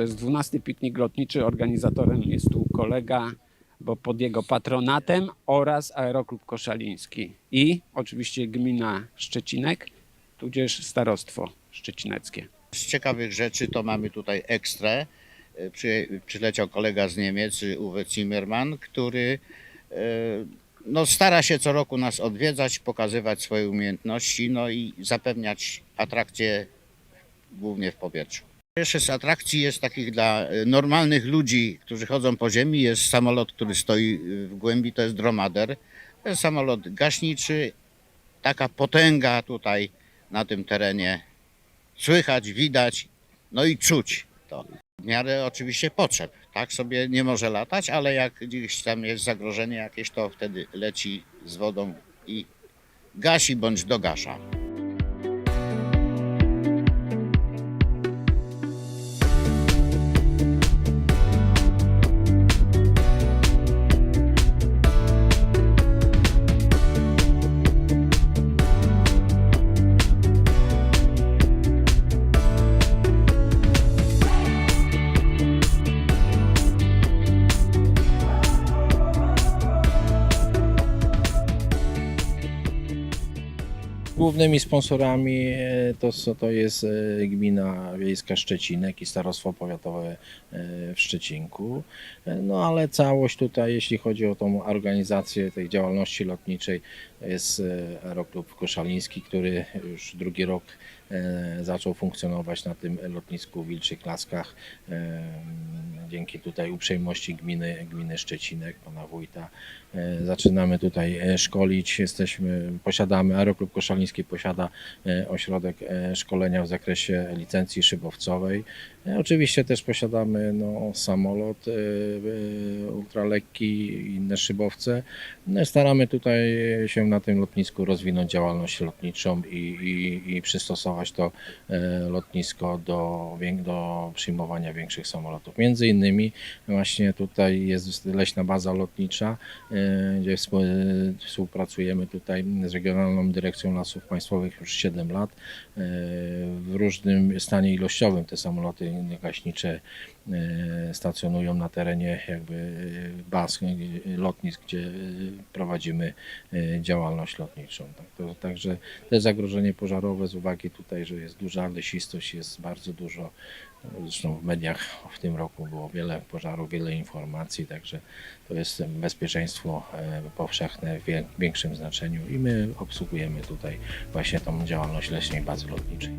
To jest 12 piknik lotniczy. Organizatorem jest tu kolega, bo pod jego patronatem oraz Aeroklub Koszaliński i oczywiście gmina Szczecinek, tudzież starostwo szczecineckie. Z ciekawych rzeczy to mamy tutaj ekstrę. E, Przy, przyleciał kolega z Niemiec, Uwe Zimmermann, który e, no, stara się co roku nas odwiedzać, pokazywać swoje umiejętności, no i zapewniać atrakcje głównie w powietrzu. Pierwsze z atrakcji jest takich dla e, normalnych ludzi, którzy chodzą po ziemi, jest samolot, który stoi w głębi, to jest dromader. To jest samolot gaśniczy, taka potęga tutaj na tym terenie słychać, widać, no i czuć to. W miarę oczywiście potrzeb. Tak sobie nie może latać, ale jak gdzieś tam jest zagrożenie jakieś, to wtedy leci z wodą i gasi bądź dogasza. Głównymi sponsorami e, to, to jest e, Gmina Wiejska Szczecinek i Starostwo Powiatowe e, w Szczecinku. No ale całość tutaj, jeśli chodzi o tą organizację tej działalności lotniczej, jest Aeroklub Koszaliński, który już drugi rok zaczął funkcjonować na tym lotnisku w Wilczych Laskach. Dzięki tutaj uprzejmości gminy, gminy Szczecinek, pana wójta. E, Zaczynamy tutaj e, szkolić. Jesteśmy, posiadamy, Aeroklub Koszaliński posiada e, ośrodek szkolenia w zakresie licencji szybowcowej. Oczywiście też posiadamy no, samolot ultralekki i inne szybowce. No, staramy tutaj się na tym lotnisku rozwinąć działalność lotniczą i, i, i przystosować to lotnisko do, do przyjmowania większych samolotów. Między innymi właśnie tutaj jest leśna baza lotnicza, e, gdzie współ- współpracujemy tutaj z Regionalną Dyrekcją Lasów Państwowych już 7 lat. E, W różnym stanie ilościowym te samoloty gaśnicze e, stacjonują na terenie jakby baz, lotnisk, gdzie prowadzimy działalność lotniczą. Tak, także te zagrożenie pożarowe z uwagi tutaj, że jest duża lesistość, jest bardzo dużo. Zresztą w mediach w tym roku było wiele pożarów, wiele informacji, także to jest bezpieczeństwo e, powszechne w większym znaczeniu i my obsługujemy tutaj właśnie tą działalność leśnej bazy lotniczej.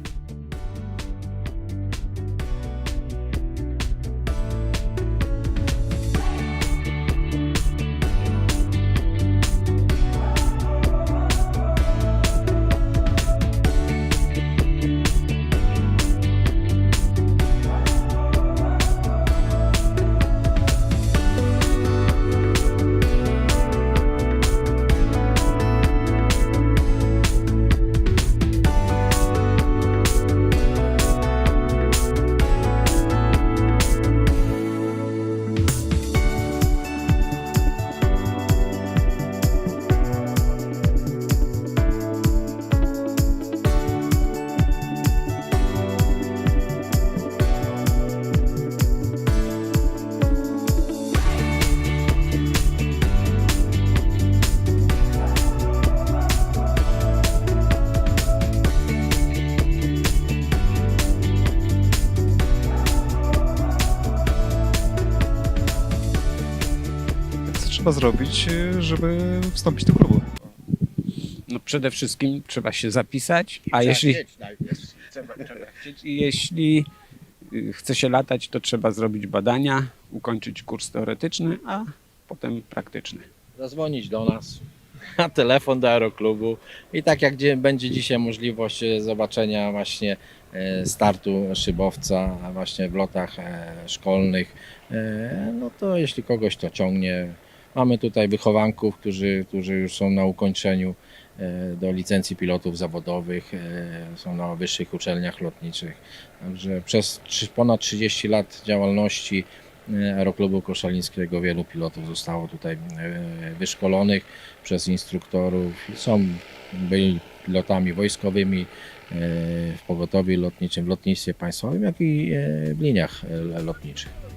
Trzeba zrobić, y, żeby wstąpić do klubu? No przede wszystkim trzeba się zapisać, a jeśli, jeśli y, chce się latać, to trzeba zrobić badania, ukończyć kurs teoretyczny, a potem praktyczny. Zadzwonić do nas na telefon do aeroklubu i tak jak będzie dzisiaj możliwość e, zobaczenia właśnie startu szybowca właśnie w lotach e, szkolnych, e, no to jeśli kogoś to ciągnie, mamy tutaj wychowanków, którzy, którzy już są na ukończeniu e, do licencji pilotów zawodowych, e, są na wyższych uczelniach lotniczych. Także przez ponad 30 lat działalności e, Aeroklubu Koszalińskiego wielu pilotów zostało tutaj wyszkolonych przez instruktorów. Są byli pilotami wojskowymi w pogotowiu lotniczym, w lotnictwie państwowym, jak i w liniach lotniczych.